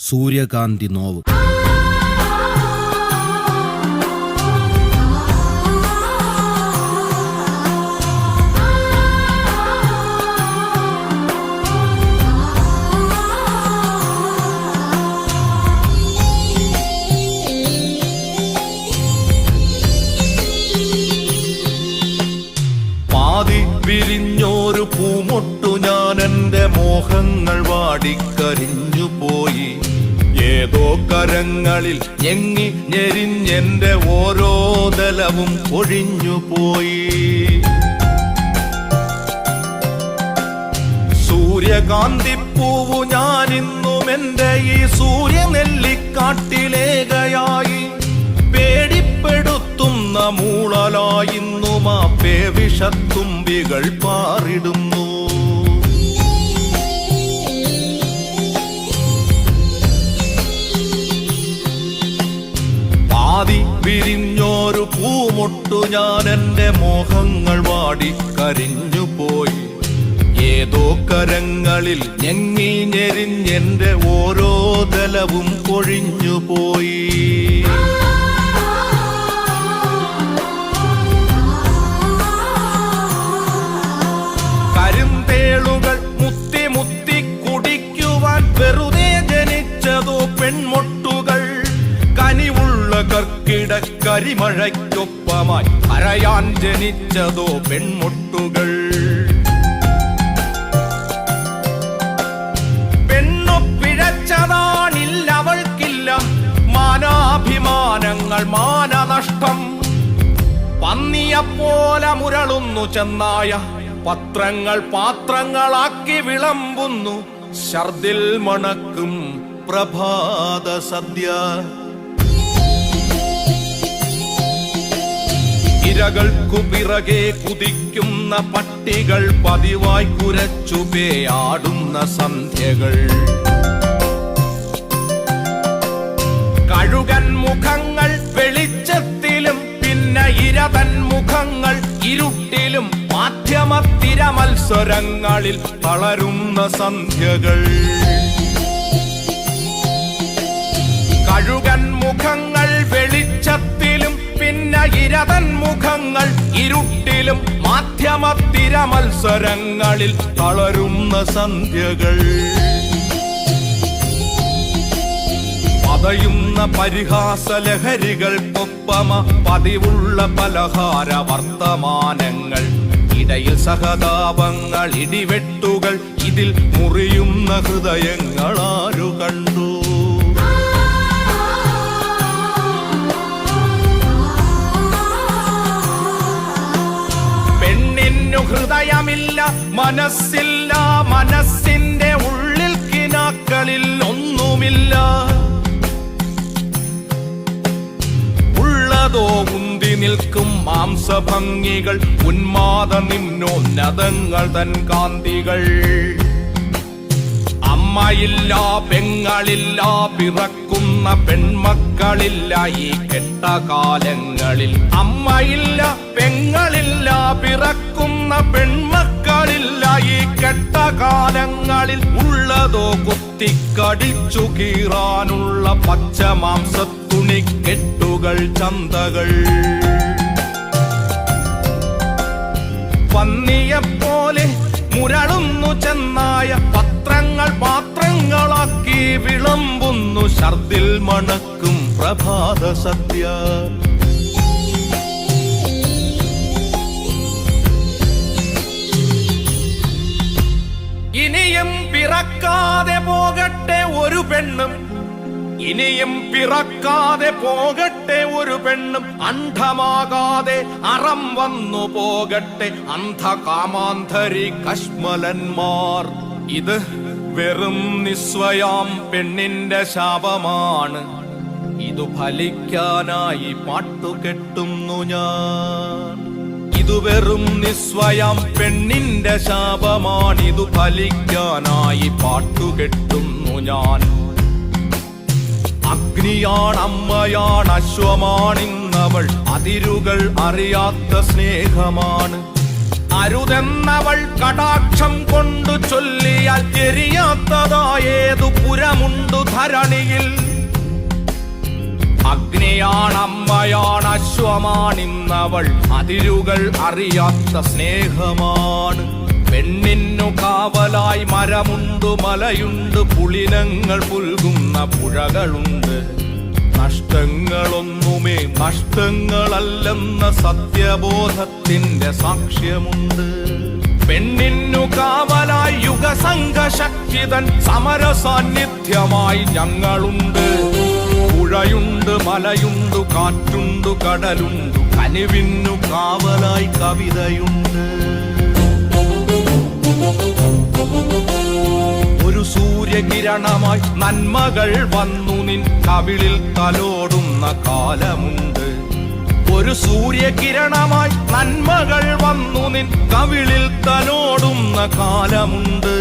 സൂര്യകാന്തി നോവ്. പാതി പൂമൊട്ടു ഞാൻ എന്റെ മോഹങ്ങൾ വാടിക്കരിഞ്ഞു പോയി ഏതോ കരങ്ങളിൽ ഞെങ്ങി ഞെരിഞ്ഞെന്റെ ഓരോ തലവും ഒഴിഞ്ഞു പോയി. സൂര്യകാന്തിപ്പൂവു ഞാൻ ഇന്നും എന്റെ ഈ സൂര്യനെല്ലിക്കാട്ടിലേകയായി. പേടിപ്പെടുത്തുന്ന മൂളലായിന്നുമാ പേവിഷത്തുമ്പികൾ പാറിടുന്നു പൂമൊട്ടു ഞാൻ എന്റെ മോഹങ്ങൾ വാടി കരിഞ്ഞു പോയി. ഏതോ കരങ്ങളിൽ ഞെങ്ങി ഞെരിഞ്ഞെന്റെ ഓരോ തലവും കൊഴിഞ്ഞു പോയി. കരിമഴയ്ക്കൊപ്പമായി അരയാൻ ജനിച്ചതോ പെൺമുട്ടുകൾ. പെണ്ണു പിഴച്ചതാണില്ല അവൾക്കില്ല. മാനാഭിമാനങ്ങൾ മാനനഷ്ടം. പന്നിയെപ്പോലെ മുരളുന്നു ചെന്നായ. പത്രങ്ങൾ പാത്രങ്ങളാക്കി വിളമ്പുന്നു. ഛർദിൽ മണക്കും പ്രഭാത സദ്യ. ഇരകൾക്കു പിറകെ കുതിക്കുന്ന പട്ടികൾ പതിവായി കുരച്ചു പേയാടുന്ന സന്ധ്യകൾ. കഴുകൻ മുഖങ്ങൾ വെളിച്ചത്തിലും പിന്നെ ഇരവൻ മുഖങ്ങൾ ഇരുട്ടിലും മാധ്യമത്തിര മത്സരങ്ങളിൽ തളരുന്ന സന്ധ്യകൾ. കഴുകൻ പിന്നെ ഇരതൻ മുഖങ്ങൾ ഇരുട്ടിലും മാധ്യമത്തിര മത്സരങ്ങളിൽ തളരുന്ന സന്ധ്യകൾ. പതയുന്ന പരിഹാസ ലഹരികൾക്കൊപ്പമ പതിവുള്ള പലഹാര വർത്തമാനങ്ങൾ. ഇടയിൽ സഹതാപങ്ങൾ ഇടിവെട്ടുകൾ ഇതിൽ മുറിയുന്ന ഹൃദയങ്ങൾ ഹൃദയമില്ല മനസ്സില്ല മനസ്സിന്റെ ഉള്ളിൽ കിനാക്കളിൽ ഒന്നുമില്ല. ഉള്ളതോ ഉന്തി നിൽക്കും മാംസഭംഗികൾ ഉന്മാദ നിമ്നോന്നതങ്ങൾ തൻ കാന്തികൾ. അമ്മയില്ല പെങ്ങളില്ല പിറക്കുന്ന പെൺമക്കളില്ല ഈ കെട്ട കാലങ്ങളിൽ. അമ്മയില്ല പെങ്ങളില്ല പിറക്കുന്ന പെൺമക്കളില്ല ഈ കെട്ട കാലങ്ങളിൽ ഉള്ളതോ കുത്തിക്കടിച്ചു കീറാനുള്ള പച്ചമാംസത്തുണി കെട്ടുകൾ ചന്തകൾ. പന്നിയെപ്പോലെ മുരളുന്നു ചെന്നായ പത്രങ്ങൾ പാത്രങ്ങളാക്കി വിളമ്പുന്നു. ഛർദിൽ മണക്കും പ്രഭാത സദ്യ. ഇനിയും പിറക്കാതെ പോകട്ടെ ഒരു പെണ്ണും. ഇനിയും പിറക്കാതെ പോകട്ടെ ഒരു പെണ്ണും. അന്ധമാകാതെ അറം വന്നു പോകട്ടെ അന്ധകാമാന്ധരി കശ്മലന്മാർ. ഇത് വെറും നിസ്വയാം പെണ്ണിന്റെ ശാപമാണ്. ഇതു ഫലിക്കാനായി പാട്ടുകെട്ടുന്നു ഞാൻ. ഇതു വെറും നിസ്വയം. പെണ്ണിന്റെ ശാപമാണിതു ഫലിക്കാനായി പാട്ടുകെട്ടുന്നു ഞാൻ. അഗ്നിയാണമ്മയാണ് അശ്വമാണിന്നവൾ. അതിരുകൾ അറിയാത്ത സ്നേഹമാണ്. അരുതെന്നവൾ കടാക്ഷം കൊണ്ടു ചൊല്ലിയാൽ എരിയാത്തതായേതു പുരമുണ്ടു ധരണിയിൽ? അഗ്നിയാണമ്മയാണ് അശ്വമാണിന്നവൾ അതിരുകൾ അറിയാത്ത സ്നേഹമാണ്. പെണ്ണിന്നു കാവലായി മരമുണ്ട് മലയുണ്ട് പുളിനങ്ങൾ പുൽകുന്ന പുഴകളുണ്ട്. നഷ്ടങ്ങളൊന്നുമേ നഷ്ടങ്ങളല്ലെന്ന സത്യബോധത്തിന്റെ സാക്ഷ്യമുണ്ട്. പെണ്ണിന്നു കാവലായി യുഗസംഘ ശക്തിതൻ ഞങ്ങളുണ്ട്. പുഴയുണ്ട് മലയുണ്ട് കാറ്റുണ്ട് കടലുണ്ട് കനിവിന്നു കാവലായി കവിതയുണ്ട്. ഒരു സൂര്യകിരണമായി നന്മകൾ വന്നു നിൻ കവിളിൽ തലോടുന്ന കാലമുണ്ട്. ഒരു സൂര്യകിരണമായി നന്മകൾ വന്നു നിൻ കവിളിൽ തലോടുന്ന കാലമുണ്ട്.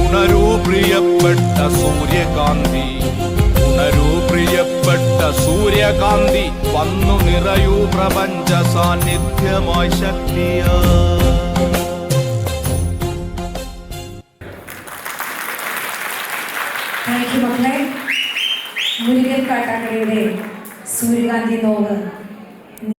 ഉണരൂ പ്രിയപ്പെട്ട സൂര്യകാന്തി. പ്രിയപ്പെട്ട സൂര്യകാന്തി വന്നു നിറയൂ പ്രപഞ്ച സാന്നിധ്യമായി ശക്തിയ. മുരുകൻ കാട്ടാക്കടയുടെ സൂര്യകാന്തി നോവ്.